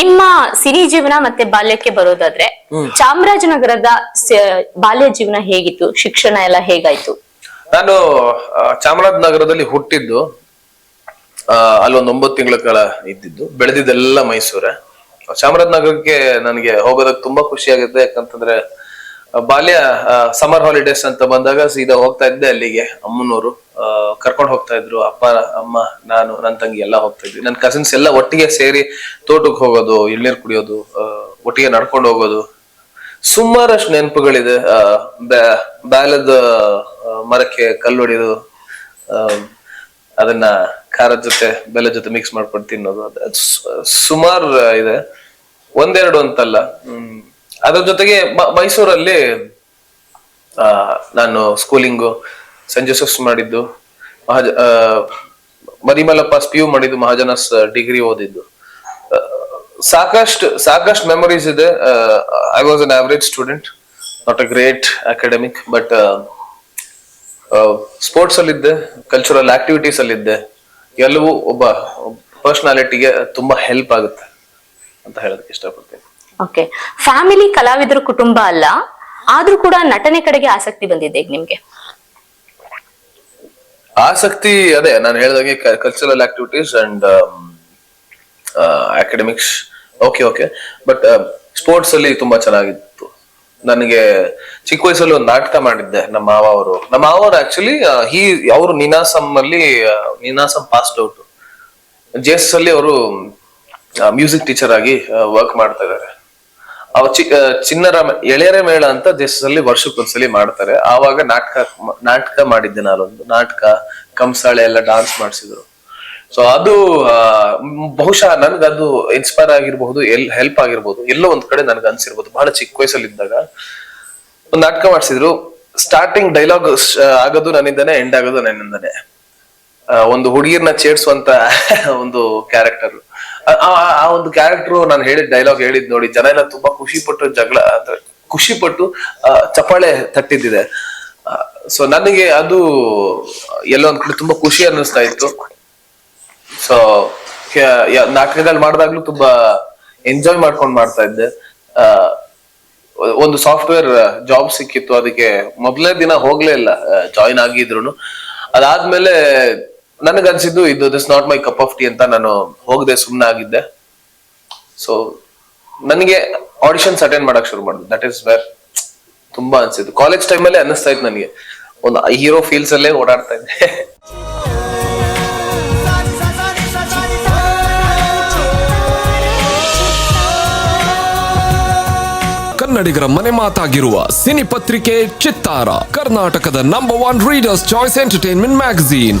ನಿಮ್ಮ ಸಿರಿ ಜೀವನ ಮತ್ತೆ ಬಾಲ್ಯಕ್ಕೆ ಬರೋದಾದ್ರೆ ಚಾಮರಾಜನಗರದ ಬಾಲ್ಯ ಜೀವನ ಹೇಗಿತ್ತು? ಶಿಕ್ಷಣ ಎಲ್ಲ ಹೇಗಾಯ್ತು? ನಾನು ಚಾಮರಾಜನಗರದಲ್ಲಿ ಹುಟ್ಟಿದ್ದು ಅಲ್ಲಿ ಅಲ್ಲೊಂದು ಒಂಬತ್ತು ತಿಂಗಳ ಕಾಲ ಇದ್ದಿದ್ದು ಬೆಳೆದಿದ್ದೆಲ್ಲ ಮೈಸೂರೇ. ಚಾಮರಾಜನಗರಕ್ಕೆ ನನಗೆ ಹೋಗೋದಕ್ಕೆ ತುಂಬಾ ಖುಷಿ ಆಗುತ್ತೆ ಯಾಕಂತಂದ್ರೆ ಬಾಲ್ಯ ಸಮರ್ ಹಾಲಿಡೇಸ್ ಅಂತ ಬಂದಾಗ ಸೀದಾ ಹೋಗ್ತಾ ಇದ್ದೆ ಅಲ್ಲಿಗೆ ಅಮ್ಮನವರು. ಕರ್ಕೊಂಡು ಹೋಗ್ತಾ ಇದ್ರು. ಅಪ್ಪ ಅಮ್ಮ ನಾನು ನನ್ನ ತಂಗಿ ಎಲ್ಲ ಹೋಗ್ತಾ ಇದ್ವಿ. ನನ್ನ ಕಸಿನ್ಸ್ ಎಲ್ಲ ಒಟ್ಟಿಗೆ ಸೇರಿ ತೋಟಕ್ಕೆ ಹೋಗೋದು ಎಳ್ನೀರು ಕುಡಿಯೋದು ಒಟ್ಟಿಗೆ ನಡ್ಕೊಂಡು ಹೋಗೋದು. ಸುಮಾರಷ್ಟು ನೆನಪುಗಳಿದೆ. ಬ್ಯಾಲದ ಮರಕ್ಕೆ ಕಲ್ಲು ಹೊಡೆಯೋದು ಆ, ಅದನ್ನ ಖಾರದ ಜೊತೆ ಬೆಲ್ಲ ಜೊತೆ ಮಿಕ್ಸ್ ಮಾಡ್ಕೊಂಡು ತಿನ್ನೋದು. ಸುಮಾರು ಇದೆ. ಒಂದೆರಡು ಅಂತಲ್ಲ. ಅದ್ರ ಜೊತೆಗೆ ಮೈಸೂರಲ್ಲಿ ನಾನು ಸ್ಕೂಲಿಂಗು ಸೆಂಟ್ ಜೋಸೆಫ್ಸ್ ಮಾಡಿದ್ದು, ಮಹಾಜ ಮರಿಮಲಪ್ಪ ಸ್ಪಿ ಯು ಮಾಡಿದ್ದು ಮಹಾಜನಸ್ ಡಿಗ್ರಿ ಓದಿದ್ದು. ಸಾಕಷ್ಟು ಸಾಕಷ್ಟು ಮೆಮೊರೀಸ್ ಇದೆ. I was an average student not a great academic but sports ಅಲ್ಲಿದ್ದೆ cultural activities ಅಲ್ಲಿದ್ದೆ ಎಲ್ಲವೂ ಒಬ್ಬ ಪರ್ಸ್ನಾಲಿಟಿಗೆ ತುಂಬಾ ಹೆಲ್ಪ್ ಆಗುತ್ತೆ ಅಂತ ಹೇಳೋದಕ್ಕೆ ಇಷ್ಟಪಡ್ತೀನಿ. ಓಕೆ ಫ್ಯಾಮಿಲಿ ಕಲಾವಿದರ ಕುಟುಂಬ ಅಲ್ಲ, ಆದ್ರೂ ಕೂಡ ನಟನೆ ಕಡೆಗೆ ಆಸಕ್ತಿ ಬಂದಿದೆ ನಿಮ್ಗೆ. ಆಸಕ್ತಿ, ಅದೇ, ನಾನು ಹೇಳಿದಾಗೆ cultural activities and academics okay okay but sports ಅಲ್ಲಿ ತುಂಬಾ ಚೆನ್ನಾಗಿತ್ತು. ನನಗೆ ಚಿಕ್ಕ ವಯಸ್ಸಲ್ಲಿ ಒಂದು ನಾಟಕ ಮಾಡಿದ್ದೆ, ನಮ್ಮ ಮಾವ ಅವರು. ನಮ್ಮ ಮಾವ ಅವರು ಆಕ್ಚುಲಿ ಹಿ ಅವರು ನಿನಾಸಂ ಅಲ್ಲಿ Ninasam passed out J S ಅಲ್ಲಿ ಅವರು ಮ್ಯೂಸಿಕ್ ಟೀಚರ್ ಆಗಿ ವರ್ಕ್ ಮಾಡ್ತಾ ಇದ್ದಾರೆ. ಅವ ಚಿ ಚಿನ್ನರ ಎಳೆಯರ ಮೇಳ ಅಂತ ದೇಶದಲ್ಲಿ ವರ್ಷಕ್ಕೊಂದ್ಸಲಿ ಮಾಡ್ತಾರೆ. ಆವಾಗ ನಾಟಕ ನಾಟಕ ಮಾಡಿದ್ದೆ ನಾನೊಂದು. ನಾಟಕ, ಕಂಸಾಳೆ ಎಲ್ಲ ಡಾನ್ಸ್ ಮಾಡಿಸಿದ್ರು. ಸೊ ಅದು ಬಹುಶಃ ನನ್ಗದು ಇನ್ಸ್ಪೈರ್ ಆಗಿರ್ಬಹುದು, ಎಲ್ ಹೆಲ್ಪ್ ಆಗಿರ್ಬೋದು, ಎಲ್ಲೋ ಒಂದ್ ಕಡೆ ನನ್ಗೆ ಅನ್ಸಿರ್ಬೋದು. ಬಹಳ ಚಿಕ್ಕ ವಯಸ್ಸಲ್ಲಿದ್ದಾಗ ಒಂದು ನಾಟಕ ಮಾಡಿಸಿದ್ರು. ಸ್ಟಾರ್ಟಿಂಗ್ ಡೈಲಾಗ್ ಆಗೋದು ನನ್ನಿಂದನೇ ಎಂಡ್ ಆಗೋದು ನನ್ನಿಂದನೇ. ಒಂದು ಹುಡುಗಿರ್ನ ಚೇರ್ಸುವಂತ ಒಂದು ಕ್ಯಾರೆಕ್ಟರ್ ಆ ಒಂದು ಕ್ಯಾರೆಕ್ಟರ್ ನಾನು ಹೇಳಿದ ಡೈಲಾಗ್ ಹೇಳಿದ್ ನೋಡಿ ಜನ ಎಲ್ಲ ತುಂಬಾ ಖುಷಿ ಪಟ್ಟು ಜಗಳ ಖುಷಿ ಪಟ್ಟು ಆ, ಚಪ್ಪಾಳೆ ತಟ್ಟಿದ್ದಿದೆ. ಸೊ ನನಗೆ ಅದು ಎಲ್ಲೋ ಒಂದ್ ಕಡೆ ತುಂಬಾ ಖುಷಿ ಅನ್ನಿಸ್ತಾ ಇತ್ತು. ಸೊ ನಾಟಕದಲ್ಲಿ ಮಾಡಿದಾಗ್ಲೂ ತುಂಬಾ ಎಂಜಾಯ್ ಮಾಡ್ಕೊಂಡು ಮಾಡ್ತಾ ಇದ್ದೆ. ಒಂದು ಸಾಫ್ಟ್ವೇರ್ ಜಾಬ್ ಸಿಕ್ಕಿತ್ತು ಅದಕ್ಕೆ ಮೊದಲನೇ ದಿನ ಹೋಗ್ಲೇ ಇಲ್ಲ ಜಾಯಿನ್ ಆಗಿದ್ರು ಅದಾದ್ಮೇಲೆ ನನಗನ್ಸಿದ್ದು ಇದು this not my cup of tea ಅಂತ ನಾನು ಹೋಗದೆ ಸುಮ್ಮನೆ ಆಗಿದ್ದೆ ಸೊ ನನಗೆ ಆಡಿಷನ್ಸ್ ಅಟೆಂಡ್ ಮಾಡಕ್ ಶುರು ಮಾಡಿದೆ ದಟ್ ಇಸ್ ವೆರ್ ತುಂಬಾ ಅನ್ಸಿದ್ದು. ಕಾಲೇಜ್ ಟೈಮಲ್ಲೇ ಅನ್ನಿಸ್ತಾ ಇತ್ತು ನನಗೆ. ಒಂದು ಹೀರೋ ಫೀಲ್ಸ್ ಅಲ್ಲೇ ಓಡಾಡ್ತಾ ಇದ್ದೆ. ಕನ್ನಡಿಗರ ಮನೆ ಮಾತಾಗಿರುವ ಸಿನಿ ಪತ್ರಿಕೆ ಚಿತ್ತಾರ, ಕರ್ನಾಟಕದ number one readers choice entertainment magazine